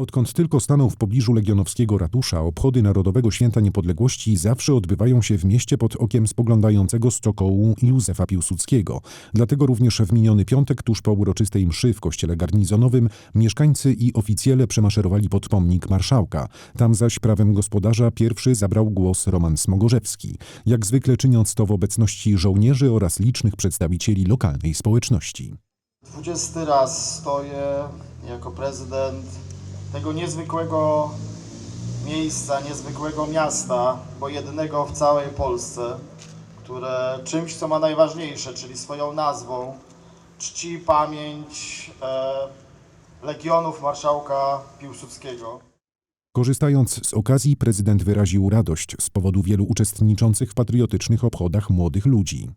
Odkąd tylko stanął w pobliżu legionowskiego ratusza, obchody Narodowego Święta Niepodległości zawsze odbywają się w mieście pod okiem spoglądającego z czokołu Józefa Piłsudskiego. Dlatego również w miniony piątek, tuż po uroczystej mszy w kościele garnizonowym, mieszkańcy i oficjele przemaszerowali pod pomnik marszałka. Tam zaś prawem gospodarza pierwszy zabrał głos Roman Smogorzewski. Jak zwykle czyniąc to w obecności żołnierzy oraz licznych przedstawicieli lokalnej społeczności. 20 raz stoję jako prezydent tego niezwykłego miejsca, niezwykłego miasta, bo jednego w całej Polsce, które czymś, co ma najważniejsze, czyli swoją nazwą, czci pamięć e, legionów marszałka Piłsudskiego. Korzystając z okazji, prezydent wyraził radość z powodu wielu uczestniczących w patriotycznych obchodach młodych ludzi.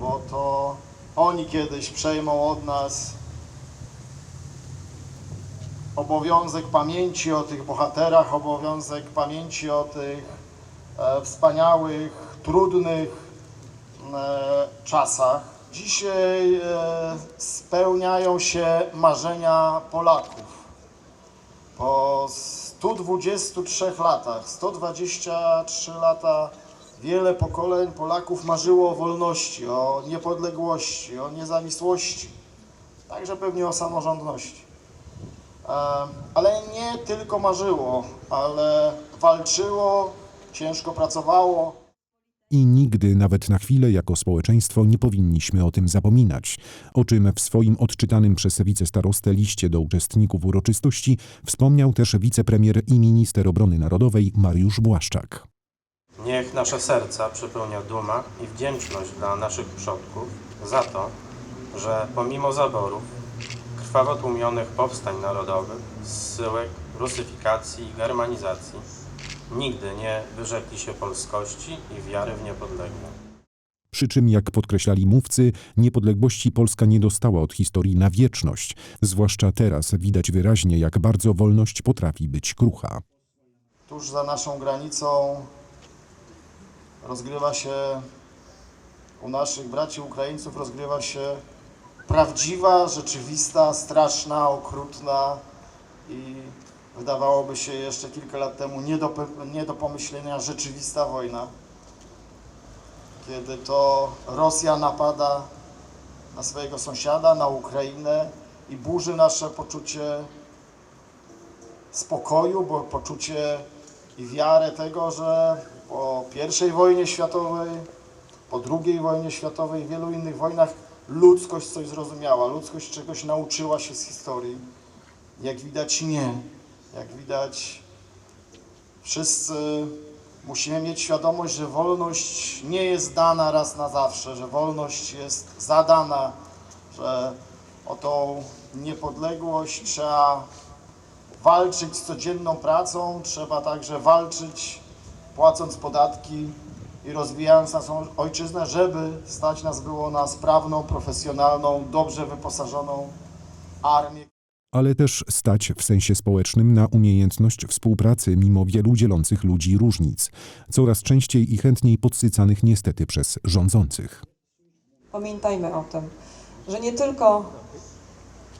bo to oni kiedyś przejmą od nas obowiązek pamięci o tych bohaterach, obowiązek pamięci o tych e, wspaniałych, trudnych e, czasach. Dzisiaj e, spełniają się marzenia Polaków. Po 123 latach, 123 lata, wiele pokoleń Polaków marzyło o wolności, o niepodległości, o niezawisłości, także pewnie o samorządności. Ale nie tylko marzyło, ale walczyło, ciężko pracowało. I nigdy, nawet na chwilę, jako społeczeństwo nie powinniśmy o tym zapominać, o czym w swoim odczytanym przez wicestarostę liście do uczestników uroczystości wspomniał też wicepremier i minister obrony narodowej Mariusz Błaszczak. Niech nasze serca przepełnia duma i wdzięczność dla naszych przodków za to, że pomimo zaborów, krwawo tłumionych powstań narodowych, zsyłek, rusyfikacji i germanizacji, nigdy nie wyrzekli się polskości i wiary w niepodległość. Przy czym, jak podkreślali mówcy, niepodległości Polska nie dostała od historii na wieczność. Zwłaszcza teraz widać wyraźnie, jak bardzo wolność potrafi być krucha. Tuż za naszą granicą rozgrywa się u naszych braci Ukraińców rozgrywa się prawdziwa, rzeczywista, straszna, okrutna i wydawałoby się jeszcze kilka lat temu nie do, nie do pomyślenia rzeczywista wojna. Kiedy to Rosja napada na swojego sąsiada, na Ukrainę i burzy nasze poczucie spokoju, bo poczucie i wiarę tego, że po I wojnie światowej, po II wojnie światowej i wielu innych wojnach ludzkość coś zrozumiała, ludzkość czegoś nauczyła się z historii. Jak widać nie. Jak widać wszyscy musimy mieć świadomość, że wolność nie jest dana raz na zawsze, że wolność jest zadana, że o tą niepodległość trzeba walczyć z codzienną pracą, trzeba także walczyć płacąc podatki i rozwijając naszą ojczyznę, żeby stać nas było na sprawną, profesjonalną, dobrze wyposażoną armię. ale też stać w sensie społecznym na umiejętność współpracy mimo wielu dzielących ludzi różnic, coraz częściej i chętniej podsycanych niestety przez rządzących. Pamiętajmy o tym, że nie tylko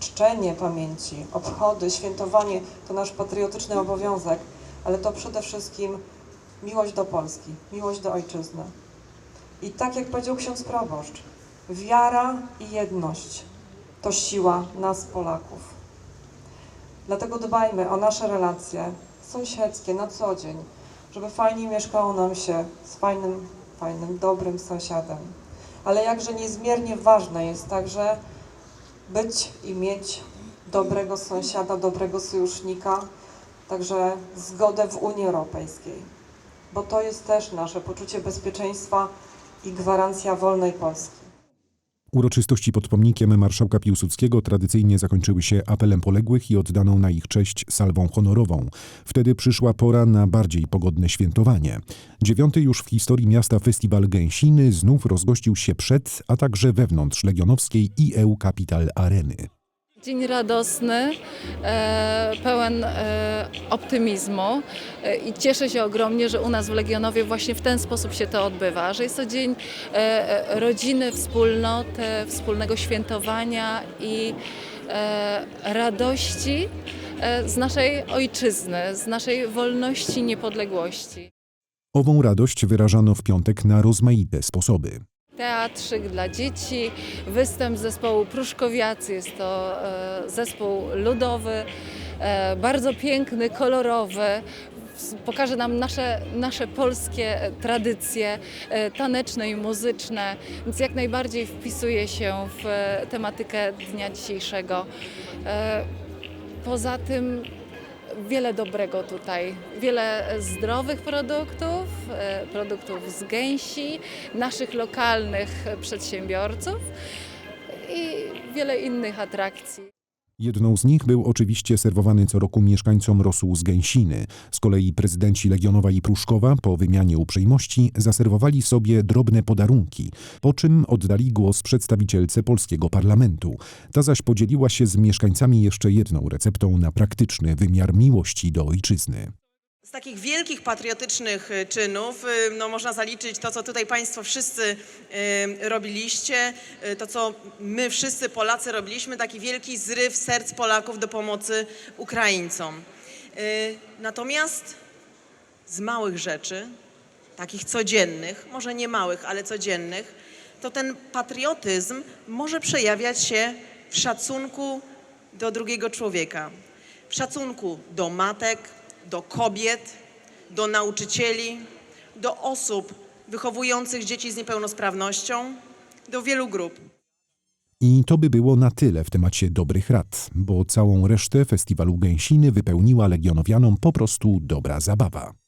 czczenie pamięci, obchody, świętowanie to nasz patriotyczny obowiązek, ale to przede wszystkim miłość do Polski, miłość do ojczyzny. I tak jak powiedział ksiądz proboszcz, wiara i jedność to siła nas Polaków. Dlatego dbajmy o nasze relacje sąsiedzkie na co dzień, żeby fajnie mieszkało nam się z fajnym, fajnym, dobrym sąsiadem. Ale jakże niezmiernie ważne jest także być i mieć dobrego sąsiada, dobrego sojusznika, także zgodę w Unii Europejskiej, bo to jest też nasze poczucie bezpieczeństwa i gwarancja wolnej Polski. Uroczystości pod pomnikiem marszałka Piłsudskiego tradycyjnie zakończyły się apelem poległych i oddaną na ich cześć salwą honorową. Wtedy przyszła pora na bardziej pogodne świętowanie. Dziewiąty już w historii miasta festiwal Gęsiny znów rozgościł się przed, a także wewnątrz Legionowskiej i EU Capital Areny. Dzień radosny, e, pełen e, optymizmu e, i cieszę się ogromnie, że u nas w Legionowie właśnie w ten sposób się to odbywa, że jest to dzień rodziny, wspólnoty, wspólnego świętowania i radości z naszej ojczyzny, z naszej wolności, niepodległości. Ową radość wyrażano w piątek na rozmaite sposoby. Teatrzyk dla dzieci, występ zespołu Pruszkowiacy, jest to e, zespół ludowy, e, bardzo piękny, kolorowy. Pokaże nam nasze, nasze polskie e, tradycje taneczne i muzyczne, więc jak najbardziej wpisuje się w tematykę dnia dzisiejszego. Poza tym wiele dobrego tutaj, wiele zdrowych produktów, e, produktów z gęsi, naszych lokalnych przedsiębiorców i wiele innych atrakcji. Jedną z nich był oczywiście serwowany co roku mieszkańcom rosół z gęsiny. Z kolei prezydenci Legionowa i Pruszkowa po wymianie uprzejmości zaserwowali sobie drobne podarunki, po czym oddali głos przedstawicielce polskiego parlamentu. Ta zaś podzieliła się z mieszkańcami jeszcze jedną receptą na praktyczny wymiar miłości do ojczyzny. Takich wielkich patriotycznych y, czynów. Y, no, można zaliczyć to, co tutaj Państwo wszyscy y, robiliście, to, co my wszyscy Polacy robiliśmy, taki wielki zryw serc Polaków do pomocy Ukraińcom. Natomiast z małych rzeczy, takich codziennych, może nie małych, ale codziennych, to ten patriotyzm może przejawiać się w szacunku do drugiego człowieka, w szacunku do matek, do kobiet, do nauczycieli, do osób wychowujących dzieci z niepełnosprawnością, do wielu grup. I to by było na tyle w temacie dobrych rad, bo całą resztę festiwalu Gęsiny wypełniła legionowianom po prostu dobra zabawa.